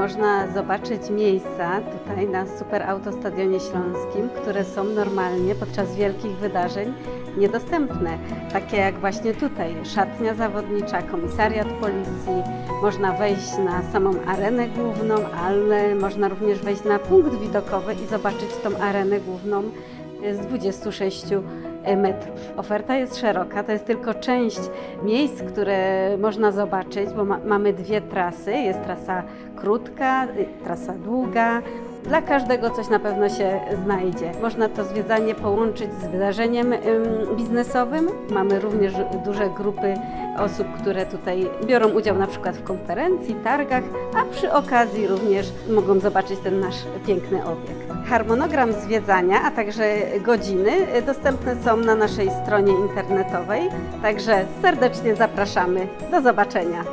można zobaczyć miejsca tutaj na Super Autostadionie Śląskim, które są normalnie podczas wielkich wydarzeń niedostępne. Takie jak właśnie tutaj, szatnia zawodnicza, komisariat policji, można wejść na samą arenę główną, ale można również wejść na punkt widokowy i zobaczyć tą arenę główną z 26 metrów. Oferta jest szeroka, to jest tylko część miejsc, które można zobaczyć, bo ma, mamy dwie trasy. Jest trasa krótka, y, trasa długa. Dla każdego coś na pewno się znajdzie. Można to zwiedzanie połączyć z wydarzeniem ym, biznesowym. Mamy również duże grupy osób, które tutaj biorą udział na przykład w konferencji, targach, a przy okazji również mogą zobaczyć ten nasz piękny obiekt. Harmonogram zwiedzania, a także godziny y, dostępne są na naszej stronie internetowej, także serdecznie zapraszamy. Do zobaczenia.